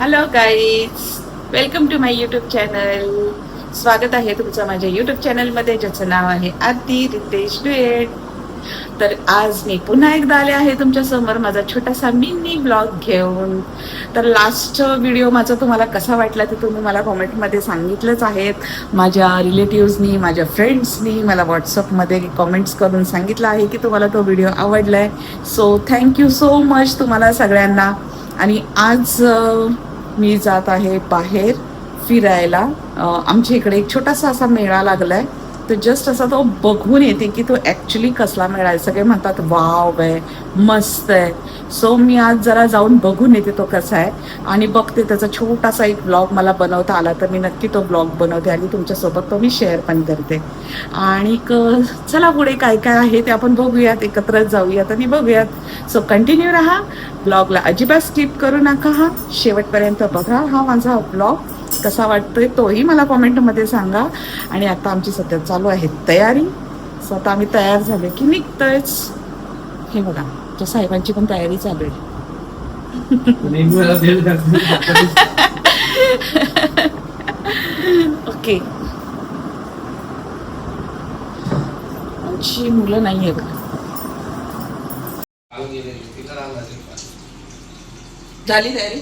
Hello guys welcome to my YouTube channel स्वागत आहे तुमचं माझ्या यूट्यूब चॅनलमध्ये ज्याचं नाव आहे आरती रितेश डुएट तर आज मी पुन्हा एकदा आले आहे तुमच्यासमोर माझा छोटासा मिनी ब्लॉग घेऊन. तर लास्ट व्हिडिओ माझा तुम्हाला कसा वाटला ते तुम्ही मला कॉमेंटमध्ये सांगितलंच आहेत. माझ्या रिलेटिव्हजनी माझ्या फ्रेंड्सनी मला व्हॉट्सअपमध्ये कॉमेंट्स करून सांगितलं आहे की तुम्हाला तो व्हिडिओ आवडला आहे सो थँक्यू सो मच तुम्हाला सगळ्यांना. आणि आज मी जात आहे बाहेर फिरायला. आमच्या इकडे एक छोटासा असा मेळा लागलाय. तर जस्ट असा तो बघून येते की तो ॲक्च्युली कसला मेळा आहे सगळे म्हणतात वाव आहे मस्त आहे. सो मी आज जरा जाऊन बघून येते तो कसा आहे. आणि बघते त्याचा छोटासा एक ब्लॉग मला बनवता आला तर मी नक्की तो ब्लॉग बनवते आणि तुमच्यासोबत तो मी शेअर पण करते. आणि चला पुढे काय काय आहे ते आपण बघूयात एकत्रच जाऊयात आणि बघूयात. सो कंटिन्यू राहा. ब्लॉगला अजिबात स्किप करू नका. हा शेवटपर्यंत बघा हा माझा ब्लॉग कसा वाटतोय तोही मला कॉमेंटमध्ये सांगा. आणि आता आमची सध्या चालू आहे तयारी. सो आता आम्ही तयार झाले की निघतोयच. हे बघा त्या साहेबांची पण तयारी चालू आहे. ओके. आमची मुलं नाही आहेत. झाली तयारी?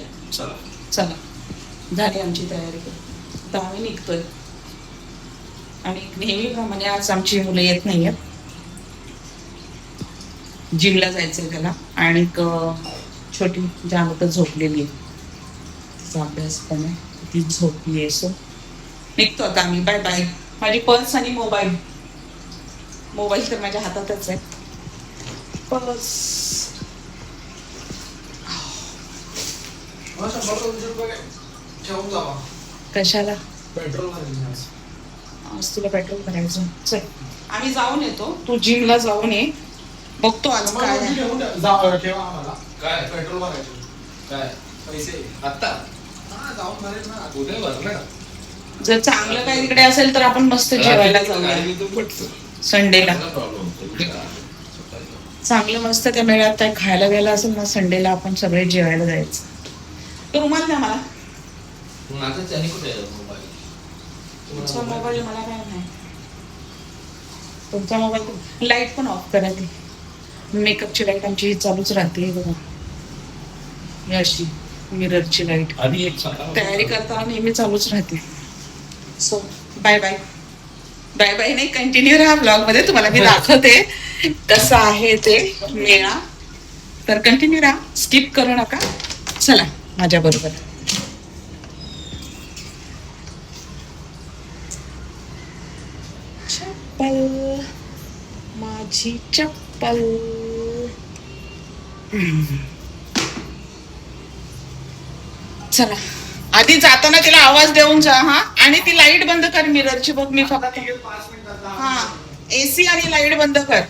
चला. झाली आमची तयारी. तर आम्ही निघतोय. आणि नेहमीप्रमाणे म्हणजे आज आमची मुलं येत नाही आहेत जिमला जायचंय त्याला. आणि छोटी छोटी तर झोपलेली आहे. तिचा अभ्यास पण आहे. ती झोपली आहे सो. निघतो आता आम्ही. Bye bye. माझी पर्स आणि मोबाईल. मोबाईल तर माझ्या हातातच आहे. पर्स. कशाला? आज तुला पेट्रोल भरायचं. चल. आम्ही जाऊन येतो. तू जिमला जाऊन ये. बघतो आज काय आहे. काय? पेट्रोल भरायचं. काय? पैसे? आता उद्या भरणार जर चांगलं काही तिकडे असेल तर आपण मस्त जेवायला जाऊया. संडेला. चांगलं मस्त त्या मेळ्यात काय खायला गेलं असेल ना संडेला आपण सगळे जेवायला जायचं. तो रुमाल द्या मला. माझा त्याने कुठे आहे मोबाईल तुमचा मोबाईल मला काय नाही. तुमचा मोबाईल लाइट पण ऑफ करा ती. मेकअपची लाइट आमची ही चालूच राहते बघा. ही अशी मिररची लाइट आधी एक तयारी करताना नेहमी चालूच राहते. So bye bye bye bye नाही कंटिन्यू राहा ब्लॉगमध्ये. तुम्हाला मी दाखवते. कसं आहे ते मेळा. तर कंटिन्यू राहा. स्किप करू नका. चला माझ्या बरोबर. चप्पल माझी चप्पल. चला. आधी जाताना तिला आवाज देऊन जा हा. आणि ती लाइट बंद कर मिररची बघ मी फक्त हा. एसी आणि लाइट बंद कर.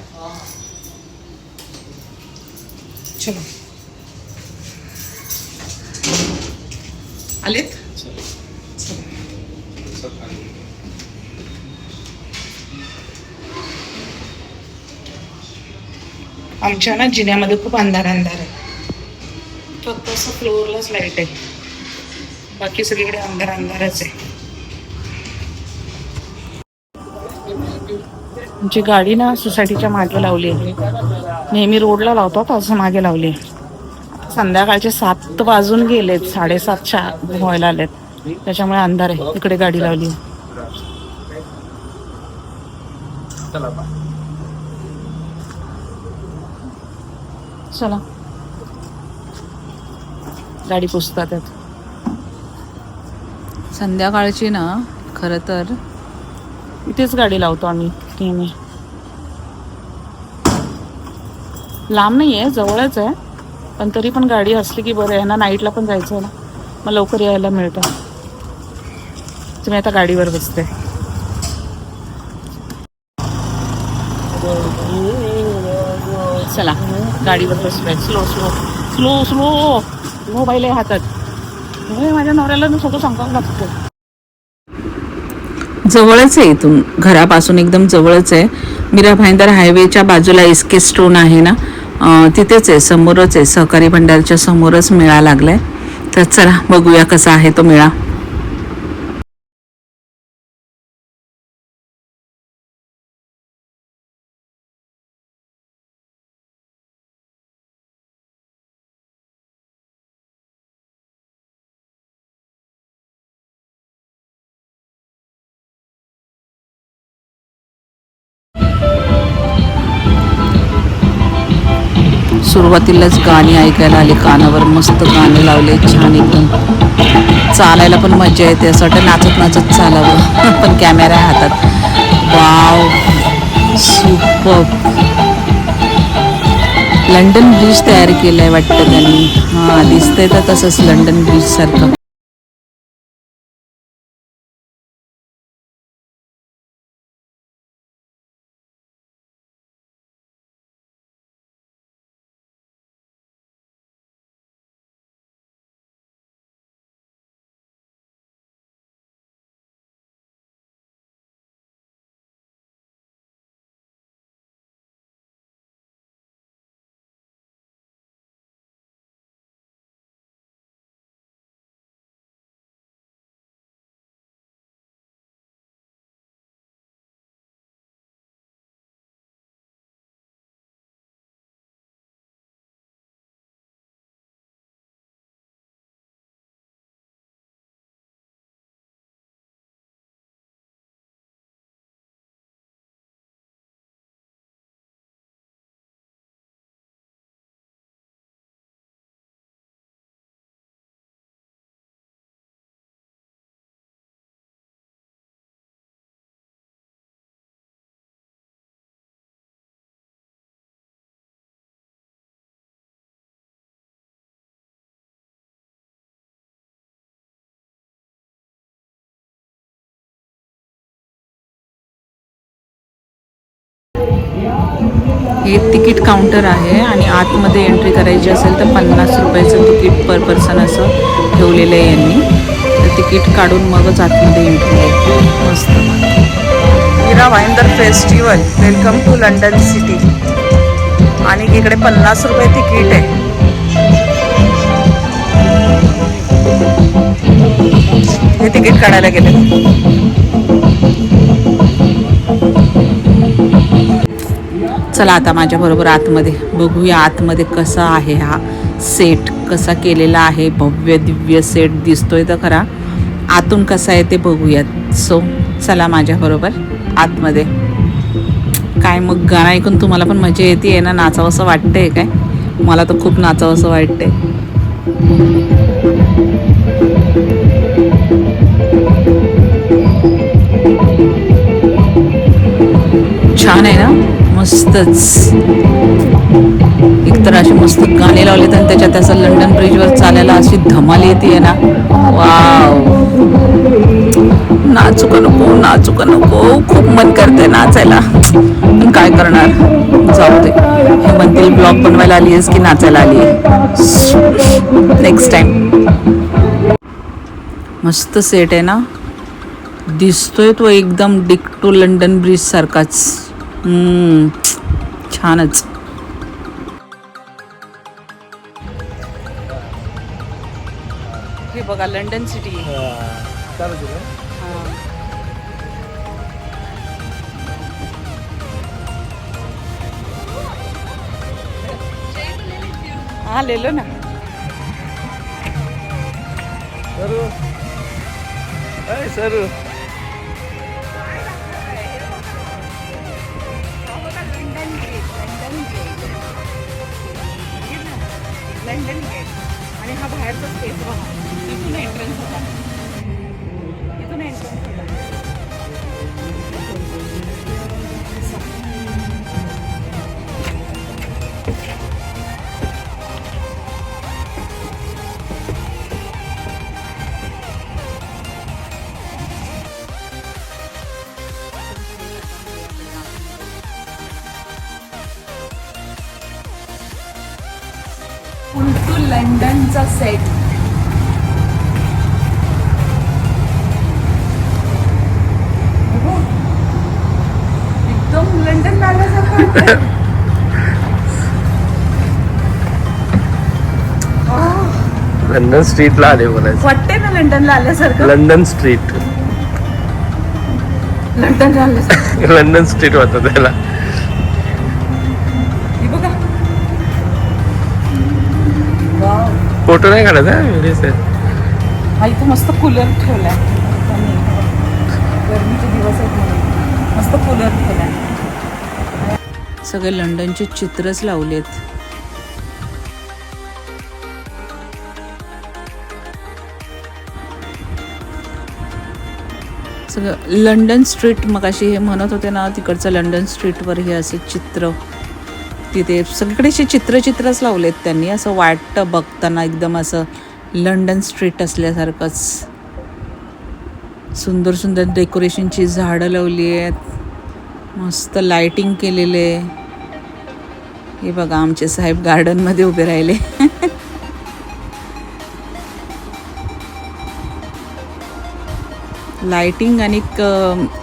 चलो. आलेत? आमच्या ना जिन्यामध्ये खूप अंधार अंधार आहे. फक्त असं फ्लोअरलाच लाइट आहे. बाकी सगळीकडे अंधार अंधारच आहे. आमची गाडी ना सोसायटीच्या मागे लावली आहे. नेहमी रोडला लावतात असं मागे लावली आहे. संध्याकाळचे सात वाजून गेलेत साडेसातच्या व्हायला आलेत. त्याच्यामुळे अंधार आहे. इकडे गाडी लावली आहे. चला. गाडी पोचतात त्यात संध्याकाळची ना खरं तर इथेच गाडी लावतो आम्ही नेहमी. लांब नाही आहे जवळच आहे पण तरी पण गाडी असली की बरं आहे ना नाईटला पण जायचं आहे ना. मग लवकर यायला मिळतं. तुम्ही आता गाडीवर बसते. चला. गाडीवर बसलोय. Slow slow slow slow mobile आहे हातात. माझ्या नवऱ्याला मी सगळं सांगावं लागतं. जवळच आहे इथून. घरापासून एकदम जवळच आहे. मीरा भाईंदर हायवेच्या बाजूला एस के स्टोन आहे ना? तिथेच आहे. समोरच आहे. सहकारी भंडारच्या समोरच मेळा लागलाय. तर चला बघूया कसा आहे तो मेळा. सुरुवातीलाच गाणी ऐकायला आली कानावर मस्त गाणे लावले छान एकदम. चालायला पण मजा येते असं वाटतं नाचत नाचत चालावं पण कॅमेरा हातात. Wow super. लंडन ब्रिज तयार केलं आहे वाटतं त्यांनी. हा दिसतंय तर तसंच लंडन ब्रिज हे तिकीट काउंटर आहे आणि आतमध्ये एंट्री करायची असेल तर पन्नास रुपयाचं तिकीट पर पर्सन असं ठेवलेलं आहे यांनी. तर तिकीट काढून मगच आतमध्ये एंट्री आहे. मस्त. हिरा वाईंदर festival welcome to London city. आणि इकडे पन्नास रुपये तिकीट आहे. हे तिकीट काढायला गेले. चला आता माझ्याबरोबर आतमध्ये. बघूया आतमध्ये कसा आहे हा सेट कसा केलेला आहे. भव्य दिव्य सेट दिसतोय तर खरा. आतून कसा आहे ते बघूयात. सो चला माझ्याबरोबर आतमध्ये. काय मग गाणं ऐकून तुम्हाला पण मजा येते आहे ना? नाचावंसं वाटतंय काय? मला तर खूप नाचावंसं वाटतंय. मस्तच. एकतर असे मस्त गाणे लावले आणि त्याच्यात असं लंडन ब्रिजवर चालायला अशी धमाल येते ना. वाव नाचू का नको नाचू का नको. खूप मन करते नाचायला. पण काय करणार? जाऊ दे. हे म्हणतील ब्लॉग बनवायला आली आहेस की नाचायला आली आहे? नेक्स्ट टाइम मस्त सेट आहे ना. दिसतोय तो एकदम डिक्टो लंडन ब्रिज सारखाच. छानच. हे बघा लंडन सिटी. हाँ ले लो ना. सर. लंडन बाहेरचा बघा इथून एंट्रन्स होता इथून एंट्रन्स होता उलटू लंडनचा सेट आह, लंडन स्ट्रीटला आले बोलायचं. वाटते ना लंडनला आल्यासारखं? London street. लंडनला आल्यासारखं. लंडन स्ट्रीट होतं त्याला. फोटो नाही काढत हा? व्हिडिओ सर इथं मस्त कूलर ठेवलाय. गरमीचे दिवस आहेत म्हणून. मस्त कूलर ठेवलाय. सगळे लंडनचे चित्रच लावलेत. सगळं लंडन स्ट्रीट मग अशी हे म्हणत होते ना तिकडचं लंडन स्ट्रीटवर हे असे चित्र तिथे सगळीकडे असे चित्रचित्रच लावलेत त्यांनी. असं वाटतं बघताना एकदम असं लंडन स्ट्रीट असल्यासारखंच. सुंदर सुंदर डेकोरेशनची झाडं लावली आहेत मस्त लाइटिंग केलेले. हे बघा आमचे साहेब गार्डनमध्ये उभे राहिले. लाइटिंग आणि एक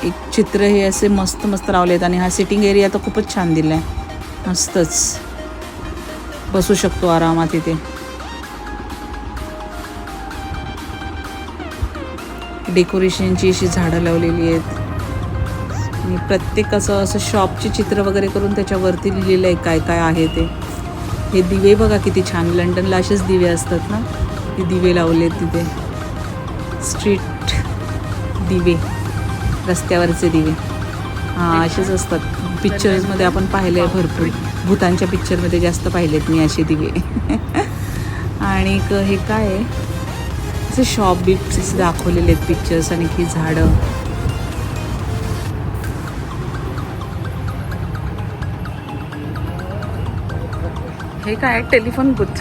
एक चित्र हे असे मस्त मस्त लावलेत आणि हा सिटिंग एरिया तर खूपच छान दिला आहे मस्तच. बसू शकतो आरामात इथे. डेकोरेशनची अशी झाडं लावलेली आहेत. आणि प्रत्येक असं असं शॉपचे चित्र वगैरे करून त्याच्यावरती लिहिलेलं आहे काय काय आहे ते. हे दिवे बघा किती छान. लंडनला असेच दिवे असतात ना? ते दिवे लावले तिथे. स्ट्रीट दिवे. रस्त्यावरचे दिवे. हां असेच असतात. पिक्चर्समध्ये आपण पाहिले आहे भरपूर भूतांच्या पिक्चरमध्ये जास्त पाहिलेत मी असे दिवे. आणि हे काय आहे? असे शॉप बिप्स दाखवलेले आहेत पिक्चर्स आणि की झाडं. हे काय? Telephone booth.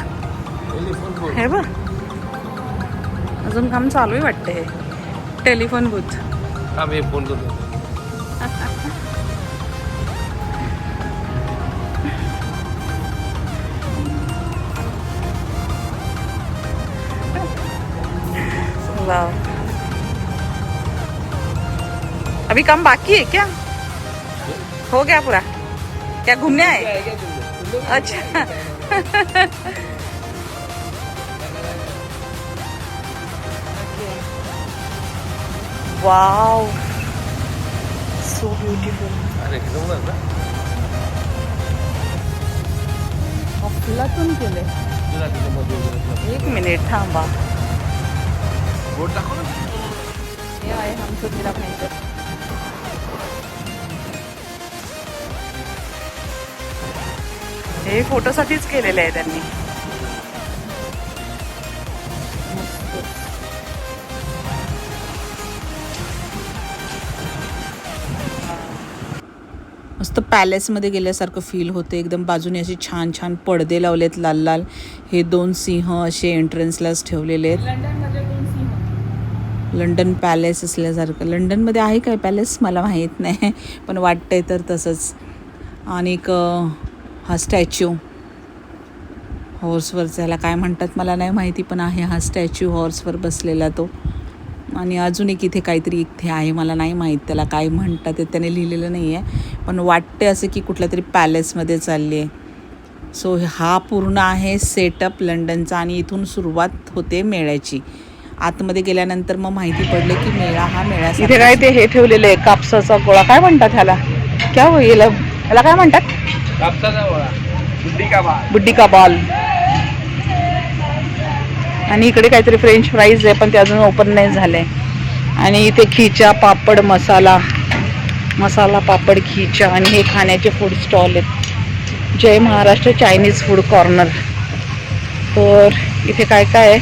हे बघ. अजून काम चालू आहे वाटते हे. Telephone booth. आम्ही फोन करतो. वाह अभी काम बाकी है क्या? हो गया पूरा. क्या घूमने आए? अच्छा. वाव सो ब्युटिफुल अफलातून केले एक मिनिट थांबा. बोट दाखव हे आहे आमचं तिला माहिती हे फोटोसाठीच केलेले आहे त्यांनी. मस्त पॅलेसमध्ये गेल्यासारखं फील होते. एकदम बाजूने असे छान छान पडदे लावलेत लाल लाल. हे दोन सिंह असे एंट्रन्सलाच ठेवलेले आहेत. लंडन पॅलेस असल्यासारखं. लंडनमध्ये आहे काय पॅलेस मला माहीत नाही. पण वाटतंय तर तसंच. आणि एक हा स्टॅच्यू. हॉर्सवरचा ह्याला काय म्हणतात मला नाही माहिती पण आहे हा स्टॅच्यू हॉर्सवर बसलेला तो. आणि अजून एक इथे काहीतरी इथे आहे मला नाही माहीत त्याला काय म्हणतात ते त्याने लिहिलेलं नाही आहे. पण वाटते असं की कुठल्या तरी पॅलेसमध्ये चालली आहे. सो हा पूर्ण आहे सेटअप लंडनचा आणि इथून सुरुवात होते मेळ्याची. आतमध्ये गेल्यानंतर मग माहिती पडले की मेळा हा इथे काय ते हे ठेवलेलं आहे कापसाचा गोळा. काय म्हणतात ह्याला? क्या होईल ह्याला काय म्हणतात? कापसाचा गोळा बुद्धी का बुड्डी का बाल आणि इकडे काहीतरी फ्रेंच फ्राईज आहे पण ते अजून ओपन नाही झाले आणि इथे खिचा पापड मसाला. मसाला पापड खिचा आणि हे खाण्याचे फूड स्टॉल आहेत. Jai Maharashtra Chinese food corner तर इथे काय काय आहे?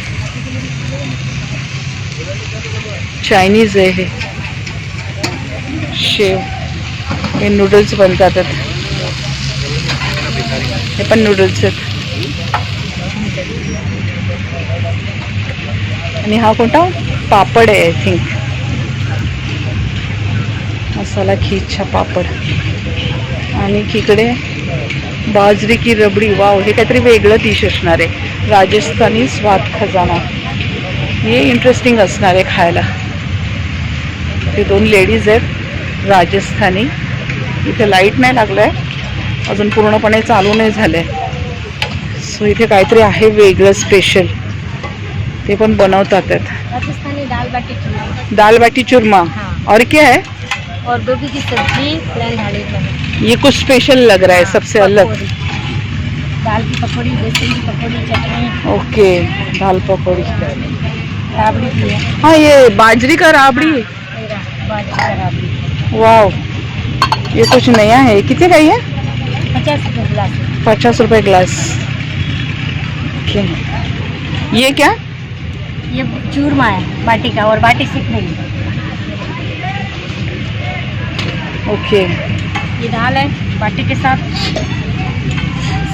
चायनीज आहे हे. शेव. हे नूडल्स बनतात. हे पण नूडल्स आहेत. आणि हा कोणता? पापड आहे आय थिंक मसाला खीचा पापड. आणि इकडे बाजरी की रबडी. वाव हे काहीतरी वेगळं डिश असणार आहे. राजस्थानी स्वाद खजाना. हे इंटरेस्टिंग असणार आहे खायला. ते दोन लेडीज आहेत राजस्थानी. इथे लाइट नाही लागलं आहे अजून पूर्णपणे चालू नाही झालं आहे सो इथे काहीतरी आहे वेगळं स्पेशल ते पण बनवतात. राजस्थानी दाल बाटी चूरमा. दाल बाटी चूरमा। और क्या है? और गोभी की सब्जी प्लेन ढाली का ये कुछ स्पेशल लग रहा है सबसे अलग। दाल की पकौड़ी बेसन की पकौड़ी चटनी. ओके दाल पकौड़ी. राबड़ी है। ये बाजरी का राबड़ी। बाजरी का राबड़ी। वाह ये कुछ नया है। कितने का ये पचास रुपये गिलास। पचास रुपए ग्लास। ये क्या? ये चूरमा है बाटी का और बाटी सीख रही ओके। ये दाल है बाटी के साथ।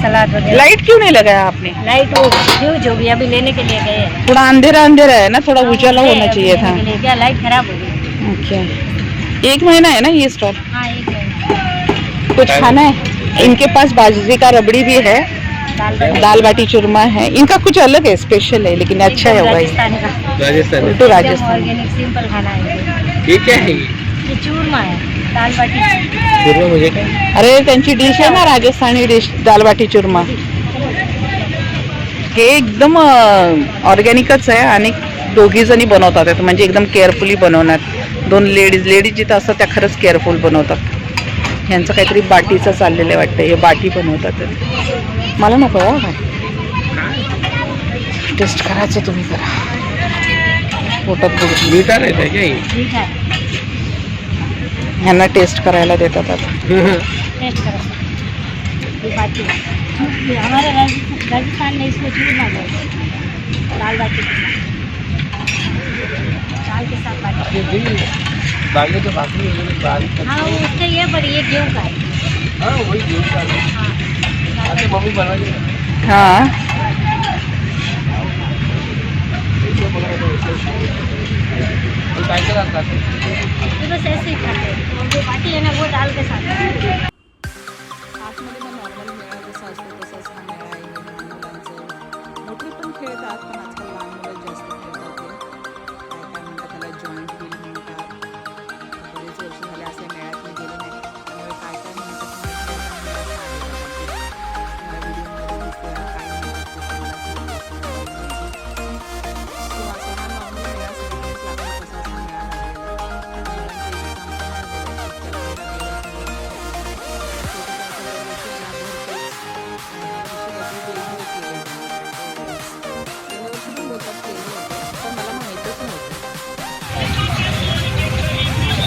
सलाद वगैरह। लाइट क्यों नहीं लगाया आपने? लाइट वो फ्यूज हो गई अभी लेने के लिए गए हैं। थोड़ा अंधेरा अंधेरा है ना थोड़ा उजाला होना चाहिए था। क्या लाइट खराब हो गई। ओके। एक महीना है ना ये स्टॉल? हाँ कुछ खाना है? इनके पास बाजरी का रबड़ी भी है दाल बाटी। चूरमा है। इनका कुछ अलग है स्पेशल है लेकिन अच्छा है भाई। राजस्थान उल्टू राजस्थान। ऑर्गेनिक सिंपल खाना है। ये। ये क्या है? ये ये चूरमा है दाल बाटी। म्हणजे अरे त्यांची डिश आहे ना राजस्थानी डिश दाल बाटी चूरमा। हे एकदम ऑर्गॅनिकच आहे आणि दोघी जणी बनवतात. म्हणजे एकदम केअरफुली बनवणार. दोन लेडीज़ लेडीज़ जिथं असतात त्या खरंच केअरफुल बनवतात. ह्यांचं काहीतरी बाटीचं चाललेलं आहे वाटतं हे बाटी बनवतात. मला नको हो काय टेस्ट करायचं तुम्ही करा. पोटात बघू. मीठा ह्यांना टेस्ट करायला देतात आता. टेस्ट करो. ये बाटी ये हमारे राजस्थान राजस्थान में इसको चूरमा बोलते हैं दाल बाटी के साथ दाल के साथ बाटी बागे तो भाकरी वगैरह दाल हाँ। वो उसका ये पर ये गेहूँ का है। हाँ वही गेहूं का है। हाँ। आते मम्मी बनवा के हां। और काय काय लागतात ये बस ऐसे ही खाते हैं। और जो बाटी है ना वो दाल के साथ।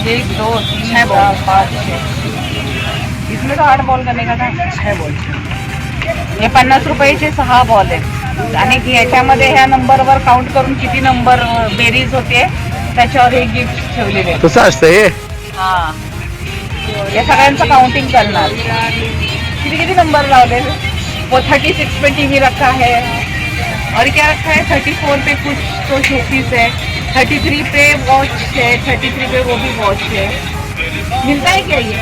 एक दो छह बॉल। पाँच छः इसमें तो आठ बॉल करने का था। छह बॉल। हे पन्नास रुपयाचे सहा बॉल आहेत. आणि याच्यामध्ये ह्या नंबरवर काउंट करून किती नंबर बेरीज होते त्याच्यावर हे गिफ्ट ठेवलेले आहेत. तसं असतं हे. हाँ. ये सगळ्यांचं काउंटिंग करणार किती किती नंबर लावले वो थर्टी सिक्स पे टीवी रखा है और क्या रखा है? थर्टी फोर पे कुछ तो शोपीस है। थर्टी थ्री पे वॉच है। थर्टी थ्री पे वो भी वॉच है। मिलता है क्या ये?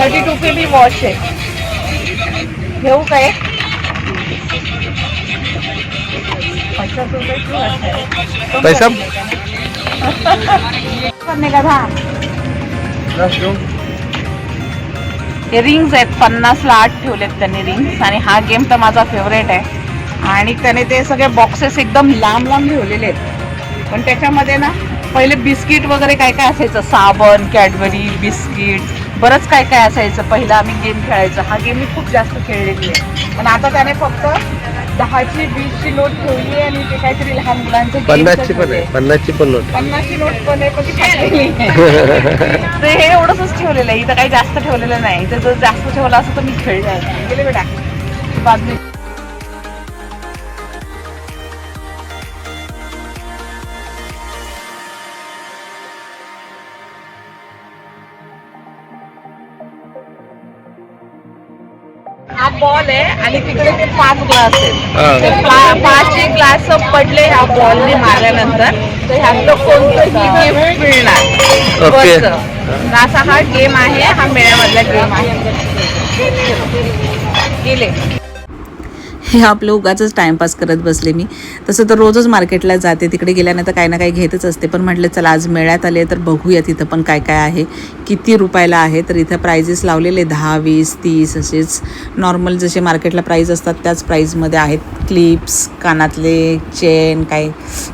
थर्टी टू पे भी वॉच है। घेऊ काय पचास रुपये क्यों है। पैसा? करने का था। हे। रिंग्स आहेत पन्नासला आठ ठेवलेत त्यांनी रिंग्स आणि हा गेम तर माझा फेवरेट आहे. आणि त्याने ते सगळे बॉक्सेस एकदम लांब लांब ठेवलेले आहेत. पण त्याच्यामध्ये ना पहिले बिस्किट वगैरे काय काय असायचं? साबण कॅडबरी बिस्किट बरंच काय काय असायचं. पहिला आम्ही गेम खेळायचो. हा गेम मी खूप जास्त खेळलेली आहे. पण आता त्याने फक्त दहाची वीसची नोट ठेवली आहे आणि ते काहीतरी लहान मुलांचं पन्नासची पण. आहे. पन्नासची पण नोट. पन्नासची नोट पण आहे पण ती फाटलेली आहे. ते हे एवढंच ठेवलेलं आहे. इथं काही जास्त ठेवलेलं नाही. इथं जर जास्त ठेवलं असतं तर मी खेळले. गेले बेटा. आणि तिकडे ते पाच ग्लास आहेत. ते पाचही ग्लास पडले ह्या बॉलने मारल्यानंतर. तर ह्यातलं कोणतंही गिफ्ट मिळणार. ओके. वरचं. असा हा गेम आहे हा मेळ्यामधला गेम आहे. गेले. हे आपलं उगाच टाईमपास करत बसले मी. तसं तर रोजच मार्केटला जाते. तिकडे गेल्यानंतर काही ना काही घेतच असते. पण म्हटलं चला आज मेळ्यात आले तर बघूया तिथं पण काय काय आहे. किती रुपयाला आहे? तर इथं प्राइजेस लावलेले दहा वीस तीस असेच. नॉर्मल जसे मार्केटला प्राईज असतात त्याच प्राईजमध्ये आहेत. क्लिप्स कानातले चेन काही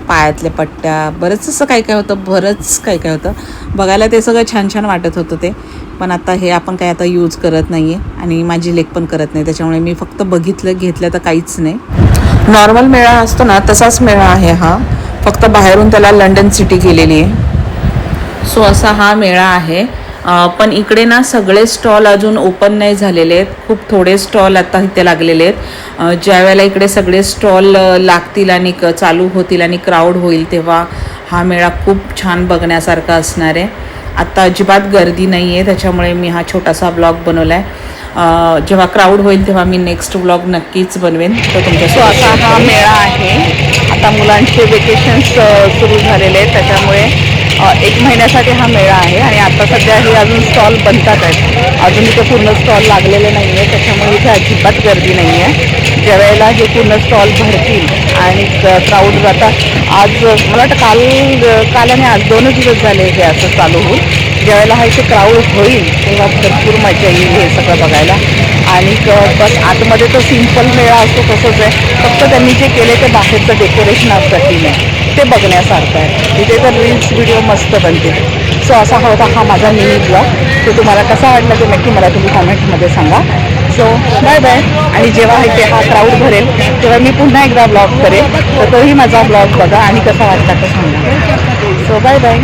पायातल्या पट्ट्या. बरंच असं काय काय होतं. बरंच काय काय होतं. बघायला ते सगळं छान छान वाटत होतं ते. पण आता हे आपण काय आता यूज करत नाही आहे आणि माझी लेक पण करत नाही. त्याच्यामुळे मी फक्त बघितलं घेतलं तर काहीच नाही. नॉर्मल मेळा असतो ना तसाच मेळा आहे हा. फक्त बाहेरून त्याला लंडन सिटी केलेली आहे. सो असा हा मेळा आहे. पण इकडे ना सगळे स्टॉल अजून ओपन नाही झालेले आहेत. खूप थोडे स्टॉल आता इथे लागलेले आहेत. ज्या वेळेला इकडे सगळे स्टॉल लागतील आणि क चालू होतील आणि क्राऊड होईल तेव्हा हा मेळा खूप छान बघण्यासारखा असणार आहे. आत्ता अजिबात गर्दी नाही आहे त्याच्यामुळे मी हा छोटासा ब्लॉग बनवला आहे जेव्हा क्राऊड होईल तेव्हा मी नेक्स्ट ब्लॉग नक्कीच बनवेन. तो सो तुमच्या असा हा मेळा आहे. आता मुलांचे वेकेशन्स सुरू झालेले आहेत. त्याच्यामुळे एक महिन्यासाठी हा मेळा आहे. आणि आता सध्या हे अजून स्टॉल बनतात आहेत. अजून इथे पूर्ण स्टॉल लागलेले नाही आहे त्याच्यामुळे इथे अजिबात गर्दी नाही आहे ज्या वेळेला हे पूर्ण स्टॉल भरतील आणि क्राऊड जातात. आज मला वाटतं काल काल आणि आज दोनच दिवस झाले हे असं चालू होऊन. ज्यावेळेला हा इथे क्राऊड होईल तेव्हा भरपूर मजा येईल हे सगळं बघायला. आणि बस आतमध्ये तो सिंपल मेळा असतो तसंच आहे. फक्त त्यांनी जे केले ते बाहेरचं डेकोरेशन अप्रतिम आहे. ते बघण्यासारखं आहे. तिथे तर रील्स व्हिडिओ मस्त बनते सो असा हा होता हा माझा मिनी ब्लॉग तो तुम्हाला कसा वाटला ते नक्की मला तुम्ही कॉमेंटमध्ये सांगा. सो बाय बाय आणि जेव्हा इथे हा क्राऊड भरेल तेव्हा मी पुन्हा एकदा ब्लॉग करेल. तर तोही माझा ब्लॉग बघा आणि कसा वाटला तो सांगा. So bye bye